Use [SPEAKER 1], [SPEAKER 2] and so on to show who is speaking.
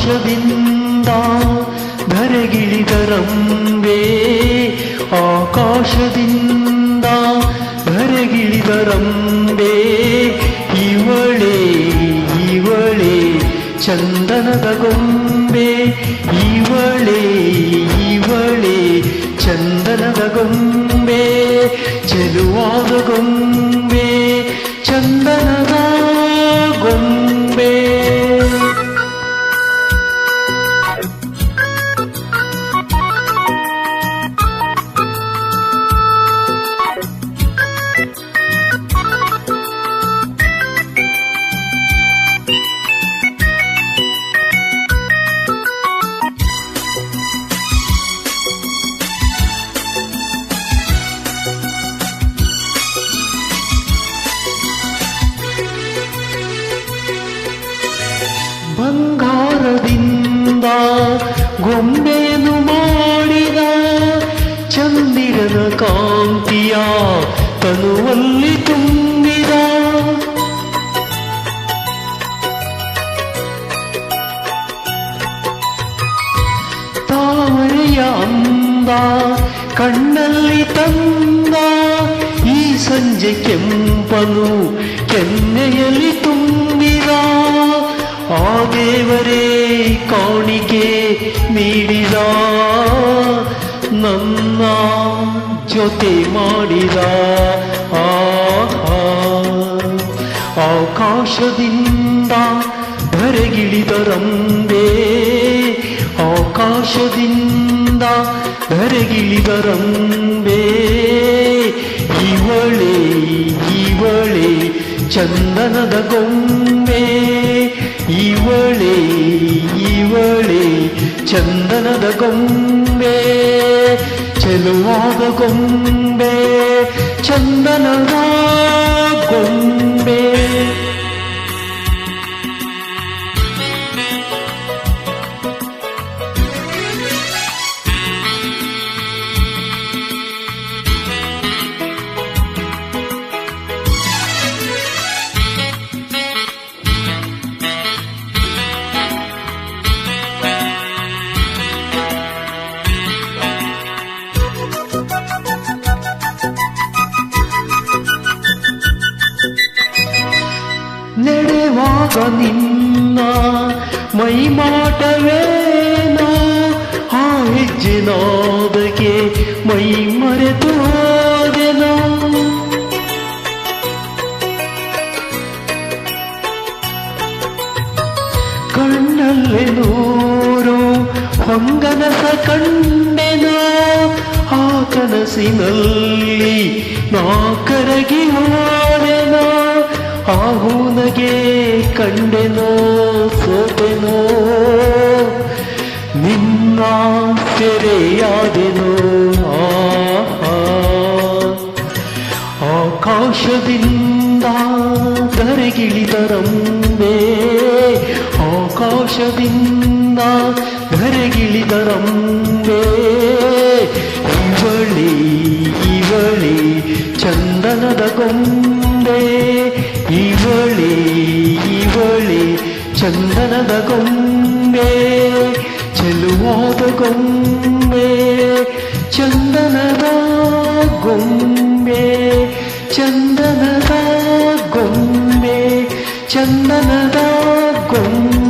[SPEAKER 1] ಆಕಾಶದಿಂದ ಧರೆಗಿಳಿದರಂಬೆ ಆಕಾಶದಿಂದ ಧರೆಗಿಳಿದರಂಬೆ, ಇವಳೆ ಇವಳೆ ಚಂದನದ ಗೊಂಬೆ, ಇವಳೆ ಇವಳೆ ಚಂದನದ ಗೊಂಬೆ, ಚೆಲುವಾದ ಗೊಂಬೆ, ಚಂದನದ ಗೊಂಬೆಯನ್ನು ಮಾಡಿದ ಚಂದಿರನ ಕಾಂತಿಯ ತನುವಲ್ಲಿ ತುಂಬಿದ. ತಾವರೆಯ ಅಂದ, ಕಣ್ಣಲ್ಲಿ ತಂದ, ಈ ಸಂಜೆ ಕೆಂಪನು ಕೆನ್ನೆಯಲ್ಲಿ ತುಂಬಿದ. ಆ ದೇವರೇ, ಕಾಣಿಕೆ ನೀಡಿದ ನನ್ನ ಜೊತೆ ಮಾಡಿದ ಆಕಾಶದಿಂದ ಧರೆಗಿಳಿದರಂಬೆ ಆಕಾಶದಿಂದ ಧರೆಗಿಳಿದರಂಬೆ ಇವಳೆ ಇವಳೆ ಚಂದನದ ಗೊಂಬೆ ಇವಳೆ ಗೊಂಬೆ ಚೆಲುವಾದ ಗೊಂಬೆ ಚಂದನದ ಗೊಂಬೆ ನಡೆವಾಗ ನಿನ್ನ ಮೈಮಾಟವೇನೋ? ಆ ಹೆಜ್ಜೆನಾದಕ್ಕೆ ಮೈ ಮರೆತು ಹೋದೆನೋ? ಕಣ್ಣಲ್ಲಿ ನೂರು ಹೊಂಗನಸ ಕಂಡೆನೋ? ಆ ಕನಸಿನಲ್ಲಿ ನಾ ಕರಗಿ ಹೋದೆನೋ? ಆ ಹೂನಗೆ ಕಂಡೆನೋ ಸೋತೆನೋ ನಿನ್ನ ಸೆರೆಯಾದೆನೋ ಆಕಾಶದಿಂದ ಧರೆಗಿಳಿದರಂಬೆ ಆಕಾಶದಿಂದ ಧರೆಗಿಳಿದರಂಬೆ ಇವಳಿ ಇವಳಿ ಚಂದನದ ಗೊಂಬೆ ಇವಳಿ ಇವಳಿ ಚಂದನದ ಗೊಂಬೆ ಚೆಲುವಾದ ಗೊಂಬೆ ಚಂದನದ ಗೊಂಬೆ ಚಂದನದ ಗೊಂಬೆ ಚಂದನದ ಗೊಂಬೆ.